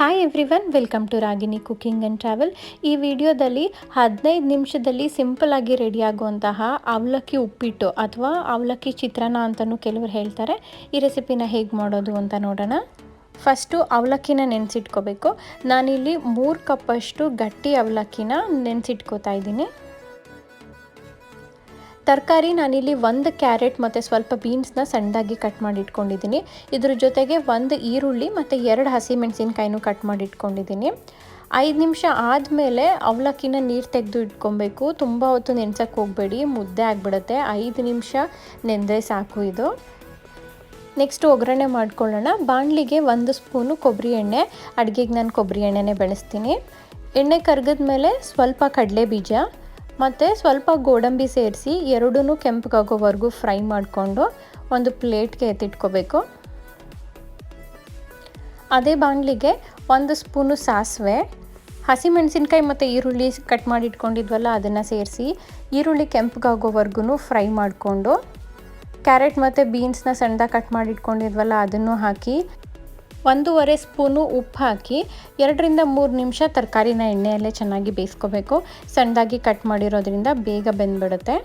Hi everyone welcome to Ragini cooking and travel ಈ ವಿಡಿಯೋದಲ್ಲಿ ಹದಿನೈದು ನಿಮಿಷದಲ್ಲಿ ಸಿಂಪಲ್ಲಾಗಿ ರೆಡಿ ಆಗುವಂತಹ ಅವಲಕ್ಕಿ ಉಪ್ಪಿಟ್ಟು ಅಥವಾ ಅವಲಕ್ಕಿ ಚಿತ್ರಾನ್ನ ಅಂತಲೂ ಕೆಲವರು ಹೇಳ್ತಾರೆ. ಈ ರೆಸಿಪಿನ ಹೇಗೆ ಮಾಡೋದು ಅಂತ ನೋಡೋಣ. ಫಸ್ಟು ಅವಲಕ್ಕಿನ ನೆನೆಸಿಟ್ಕೋಬೇಕು. ನಾನಿಲ್ಲಿ ಮೂರು ಕಪ್ಪಷ್ಟು ಗಟ್ಟಿ ಅವಲಕ್ಕಿನ ನೆನೆಸಿಟ್ಕೋತಾ ಇದ್ದೀನಿ. ತರಕಾರಿ ನಾನಿಲ್ಲಿ ಒಂದು ಕ್ಯಾರೆಟ್ ಮತ್ತು ಸ್ವಲ್ಪ ಬೀನ್ಸ್ನ ಸಣ್ಣದಾಗಿ ಕಟ್ ಮಾಡಿ ಇಟ್ಕೊಂಡಿದ್ದೀನಿ ಇದ್ರ ಜೊತೆಗೆ ಒಂದು ಈರುಳ್ಳಿ ಮತ್ತು ಎರಡು ಹಸಿಮೆಣಸಿನ್ಕಾಯಿನೂ ಕಟ್ ಮಾಡಿ ಇಟ್ಕೊಂಡಿದ್ದೀನಿ ಐದು ನಿಮಿಷ ಆದಮೇಲೆ ಅವಲಕ್ಕಿನ ನೀರು ತೆಗೆದು ಇಟ್ಕೊಬೇಕು. ತುಂಬ ಹೊತ್ತು ನೆನ್ಸಕ್ಕೆ ಹೋಗಬೇಡಿ. ಮುದ್ದೆ ಆಗಿಬಿಡುತ್ತೆ. ಐದು ನಿಮಿಷ ನೆಂದರೆ ಸಾಕು ಇದು. ನೆಕ್ಸ್ಟ್ ಒಗ್ಗರಣೆ ಮಾಡ್ಕೊಳ್ಳೋಣ. ಬಾಣಲಿಗೆ ಒಂದು ಸ್ಪೂನು ಕೊಬ್ಬರಿ ಎಣ್ಣೆ. ಅಡುಗೆಗೆ ನಾನು ಕೊಬ್ಬರಿ ಎಣ್ಣೆನೇ ಬೆಳೆಸ್ತೀನಿ. ಎಣ್ಣೆ ಕರ್ಗದ ಮೇಲೆ ಸ್ವಲ್ಪ ಕಡಲೆ ಬೀಜ ಮತ್ತು ಸ್ವಲ್ಪ ಗೋಡಂಬಿ ಸೇರಿಸಿ ಎರಡೂ ಕೆಂಪಗಾಗೋವರೆಗೂ ಫ್ರೈ ಮಾಡಿಕೊಂಡು ಒಂದು ಪ್ಲೇಟ್ಗೆ ಎತ್ತಿಟ್ಕೋಬೇಕು. ಅದೇ ಬಾಣಲಿಗೆ ಒಂದು ಸ್ಪೂನು ಸಾಸಿವೆ, ಹಸಿಮೆಣಸಿನ್ಕಾಯಿ ಮತ್ತು ಈರುಳ್ಳಿ ಕಟ್ ಮಾಡಿ ಇಟ್ಕೊಂಡಿದ್ವಲ್ಲ ಅದನ್ನು ಸೇರಿಸಿ ಈರುಳ್ಳಿ ಕೆಂಪಗಾಗೋವರೆಗೂ ಫ್ರೈ ಮಾಡಿಕೊಂಡು, ಕ್ಯಾರೆಟ್ ಮತ್ತು ಬೀನ್ಸ್ನ ಸಣ್ಣದಾಗಿ ಕಟ್ ಮಾಡಿ ಇಟ್ಕೊಂಡಿದ್ವಲ್ಲ ಅದನ್ನು ಹಾಕಿ ಒಂದೂವರೆ ಸ್ಪೂನು ಉಪ್ಪು ಹಾಕಿ ಎರಡರಿಂದ ಮೂರು ನಿಮಿಷ ತರಕಾರಿನ ಎಣ್ಣೆಯಲ್ಲೇ ಚೆನ್ನಾಗಿ ಬೇಯಿಸ್ಕೋಬೇಕು. ಸಣ್ಣದಾಗಿ ಕಟ್ ಮಾಡಿರೋದ್ರಿಂದ ಬೇಗ ಬೆಂದ್ಬಿಡುತ್ತೆ.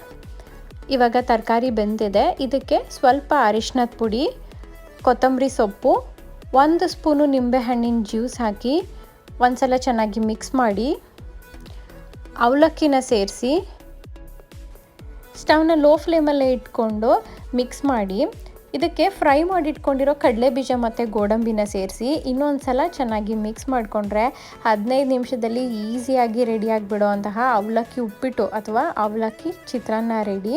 ಇವಾಗ ತರಕಾರಿ ಬೆಂದಿದೆ. ಇದಕ್ಕೆ ಸ್ವಲ್ಪ ಅರಿಶಿನದ ಪುಡಿ, ಕೊತ್ತಂಬರಿ ಸೊಪ್ಪು, ಒಂದು ಸ್ಪೂನು ನಿಂಬೆಹಣ್ಣಿನ ಜ್ಯೂಸ್ ಹಾಕಿ ಒಂದ್ಸಲ ಚೆನ್ನಾಗಿ ಮಿಕ್ಸ್ ಮಾಡಿ, ಅವಲಕ್ಕಿನ ಸೇರಿಸಿ, ಸ್ಟವ್ನ ಲೋ ಫ್ಲೇಮಲ್ಲೇ ಇಟ್ಕೊಂಡು ಮಿಕ್ಸ್ ಮಾಡಿ ಇದಕ್ಕೆ ಫ್ರೈ ಮಾಡಿಟ್ಕೊಂಡಿರೋ ಕಡಲೆ ಬೀಜ ಮತ್ತು ಗೋಡಂಬಿನ ಸೇರಿಸಿ ಇನ್ನೊಂದು ಸಲ ಚೆನ್ನಾಗಿ ಮಿಕ್ಸ್ ಮಾಡಿಕೊಂಡ್ರೆ ಹದಿನೈದು ನಿಮಿಷದಲ್ಲಿ ಈಸಿಯಾಗಿ ರೆಡಿ ಆಗಿಬಿಡೋ ಅಂತಹ ಅವಲಕ್ಕಿ ಉಪ್ಪಿಟ್ಟು ಅಥವಾ ಅವಲಕ್ಕಿ ಚಿತ್ರಾನ್ನ ರೆಡಿ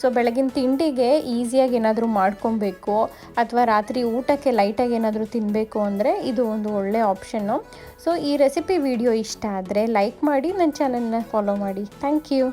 ಸೊ ಬೆಳಗಿನ ತಿಂಡಿಗೆ ಈಸಿಯಾಗಿ ಏನಾದರೂ ಮಾಡ್ಕೊಬೇಕು ಅಥವಾ ರಾತ್ರಿ ಊಟಕ್ಕೆ ಲೈಟಾಗಿ ಏನಾದರೂ ತಿನ್ನಬೇಕು ಅಂದರೆ ಇದು ಒಂದು ಒಳ್ಳೆಯ ಆಪ್ಷನ್ನು ಸೊ ಈ ರೆಸಿಪಿ ವಿಡಿಯೋ ಇಷ್ಟ ಆದರೆ ಲೈಕ್ ಮಾಡಿ ನನ್ನ ಚಾನಲ್ನ ಫಾಲೋ ಮಾಡಿ. Thank you